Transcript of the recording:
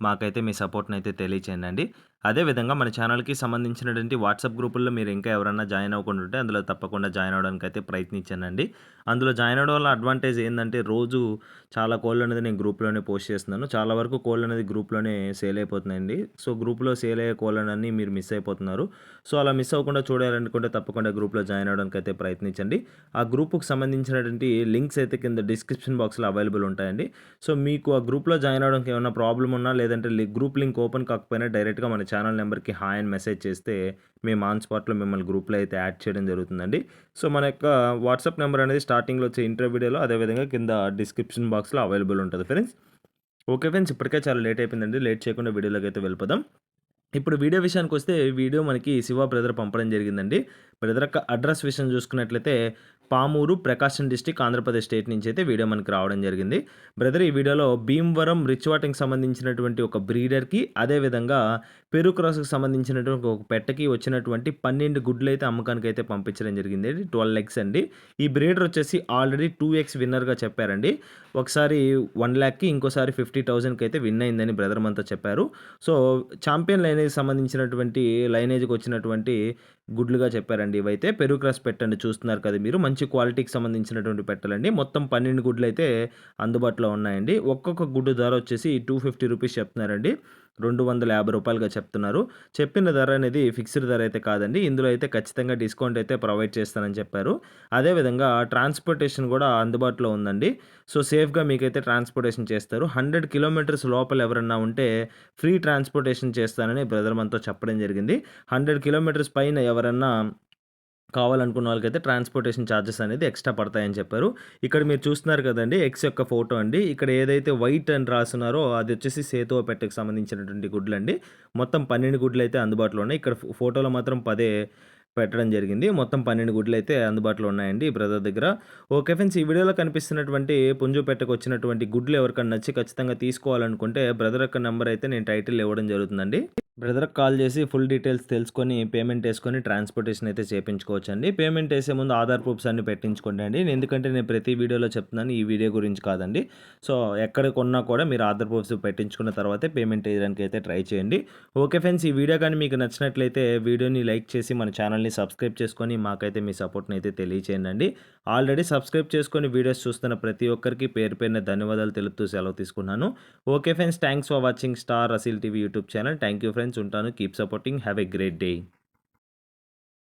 మాకైతే మీ సపోర్ట్ని అయితే తెలియచేయండి అదేవిధంగా మన ఛానల్కి సంబంధించినటువంటి వాట్సాప్ గ్రూపుల్లో మీరు ఇంకా ఎవరన్నా జాయిన్ అవ్వకుండా ఉంటే అందులో తప్పకుండా జాయిన్ అవ్వడానికి అయితే ప్రయత్నించానండి అందులో జాయిన్ అవ్వడం వల్ల అడ్వాంటేజ్ ఏంటంటే రోజు చాలా కోళ్ళు అనేది నేను గ్రూప్లోనే పోస్ట్ చేస్తున్నాను. చాలా వరకు కోళ్ళు అనేది గ్రూప్లోనే సేల్ అయిపోతున్నాయండి. సో గ్రూప్లో సేల్ అయ్యే కోళ్ళని మీరు మిస్ అయిపోతున్నారు. సో అలా మిస్ అవ్వకుండా చూడాలనుకుంటే తప్పకుండా గ్రూప్లో జాయిన్ అవ్వడానికి అయితే ప్రయత్నించండి. ఆ గ్రూప్కి సంబంధించినటువంటి లింక్స్ అయితే కింద డిస్క్రిప్షన్ బాక్స్లో అవైలబుల్ ఉంటాయండి. సో మీకు ఆ గ్రూప్లో జాయిన్ అవ్వడానికి ఏమైనా ప్రాబ్లం ఉన్నా లేదంటే గ్రూప్ లింక్ ఓపెన్ కాకపోయినా డైరెక్ట్గా మన ఛానల్ నెంబర్కి హాయ్ అని మెసేజ్ చేస్తే మేము ఆన్ స్పాట్లో మిమ్మల్ని గ్రూప్లో అయితే యాడ్ చేయడం జరుగుతుందండి. సో మన యొక్క వాట్సాప్ నెంబర్ అనేది స్టార్టింగ్లో వచ్చే ఇంటర్ వీడియోలో అదేవిధంగా కింద డిస్క్రిప్షన్ బాక్స్లో అవైలబుల్ ఉంటుంది ఫ్రెండ్స్ ఓకే ఫ్రెండ్స్ ఇప్పటికే చాలా లేట్ అయిపోయిందండి. లేట్ చేయకుండా వీడియోలోకి అయితే వెళ్ళిపోదాం. ఇప్పుడు వీడియో విషయానికి వస్తే వీడియో మనకి శివ బ్రదర్ పంపడం జరిగిందండి. బ్రదర్ యొక్క అడ్రస్ విషయం చూసుకున్నట్లయితే పామూరు ప్రకాశం డిస్టిక్ ఆంధ్రప్రదేశ్ స్టేట్ నుంచి అయితే వీడియో మనకి రావడం జరిగింది. బ్రదర్ ఈ వీడియోలో భీమవరం రిచ్ వాటింగ్ సంబంధించినటువంటి ఒక బ్రీడర్కి అదేవిధంగా పెరు క్రాస్కి సంబంధించినటువంటి ఒక పెట్టకి వచ్చినటువంటి పన్నెండు గుడ్లు అయితే అమ్మకానికి అయితే పంపించడం జరిగింది. ట్వెల్వ్ ఎక్స్ అండి. ఈ బ్రీడర్ వచ్చేసి ఆల్రెడీ టూ ఎక్స్ విన్నర్గా చెప్పారండి. ఒకసారి వన్ ల్యాక్కి ఇంకోసారి ఫిఫ్టీ థౌజండ్కి అయితే విన్ అయిందని బ్రదర్ అంతా చెప్పారు. సో ఛాంపియన్ లైనేజ్ సంబంధించినటువంటి లైనేజ్కి వచ్చినటువంటి గుడ్లుగా చెప్పారండి ఇవైతే. పెరుగు క్రాస్ పెట్టండి చూస్తున్నారు కదా మీరు. మంచి క్వాలిటీకి సంబంధించినటువంటి పెట్టాలండి. మొత్తం పన్నెండు గుడ్లు అయితే అందుబాటులో ఉన్నాయండి. ఒక్కొక్క గుడ్డు ధర వచ్చేసి టూ ఫిఫ్టీ రూపీస్ చెప్తున్నారండి. రెండు వందల యాభై రూపాయలుగా చెప్తున్నారు. చెప్పిన ధర అనేది ఫిక్స్డ్ ధర అయితే కాదండి. ఇందులో అయితే ఖచ్చితంగా డిస్కౌంట్ అయితే ప్రొవైడ్ చేస్తానని చెప్పారు. అదేవిధంగా ట్రాన్స్పోర్టేషన్ కూడా అందుబాటులో ఉందండి. సో సేఫ్గా మీకైతే ట్రాన్స్పోర్టేషన్ చేస్తారు. హండ్రెడ్ కిలోమీటర్స్ లోపల ఎవరన్నా ఉంటే ఫ్రీ ట్రాన్స్పోర్టేషన్ చేస్తానని బ్రదర్ మనతో చెప్పడం జరిగింది. హండ్రెడ్ కిలోమీటర్స్ పైన ఎవరన్నా కావాలనుకున్న వాళ్ళకైతే ట్రాన్స్పోర్టేషన్ ఛార్జెస్ అనేది ఎక్స్ట్రా పడతాయని చెప్పారు. ఇక్కడ మీరు చూస్తున్నారు కదండి ఎక్స్ యొక్క ఫోటో అండి. ఇక్కడ ఏదైతే వైట్ అని రాస్తున్నారో అది వచ్చేసి సేతువ పెట్టకు సంబంధించినటువంటి గుడ్లు అండి మొత్తం పన్నెండు గుడ్లు అయితే అందుబాటులో ఉన్నాయి. ఇక్కడ ఫోటోలో మాత్రం పదే పెట్టడం జరిగింది. మొత్తం పన్నెండు గుడ్లు అయితే అందుబాటులో ఉన్నాయండి బ్రదర్ దగ్గర. ఓకే ఫ్రెండ్స్ ఈ వీడియోలో కనిపిస్తున్నటువంటి పుంజు పెట్టకు వచ్చినటువంటి గుడ్లు ఎవరికైనా నచ్చి ఖచ్చితంగా తీసుకోవాలనుకుంటే బ్రదర్ యొక్క నెంబర్ అయితే నేను టైటిల్ ఇవ్వడం జరుగుతుందండి. బ్రదర్కి కాల్ చేసి ఫుల్ డీటెయిల్స్ తెలుసుకొని పేమెంట్ వేసుకొని ట్రాన్స్పోర్టేషన్ అయితే చేయించుకోవచ్చు అండి పేమెంట్ వేసే ముందు ఆధార్ ప్రూఫ్స్ అన్ని పెట్టించుకోండి అండి. ఎందుకంటే నేను ప్రతి వీడియోలో చెప్తున్నాను ఈ వీడియో గురించి కాదండి. సో ఎక్కడ కొన్నా కూడా మీరు ఆధార్ ప్రూఫ్స్ పెట్టించుకున్న తర్వాతే పేమెంట్ వేయడానికి అయితే ట్రై చేయండి. ఓకే ఫ్రెండ్స్ ఈ వీడియో కానీ మీకు నచ్చినట్లయితే వీడియోని లైక్ చేసి మన ఛానల్ని సబ్స్క్రైబ్ చేసుకొని మాకైతే మీ సపోర్ట్ని అయితే తెలియచేయండి అండి. ఆల్రెడీ సబ్స్క్రైబ్ చేసుకొని వీడియోస్ చూస్తున్న ప్రతి ఒక్కరికి పేరు పేరున ధన్యవాదాలు తెలుపుతూ సెలవు తీసుకున్నాను okay friends thanks for watching star Aseel TV YouTube channel. Thank you friends ఉంటాను. Keep supporting have a great day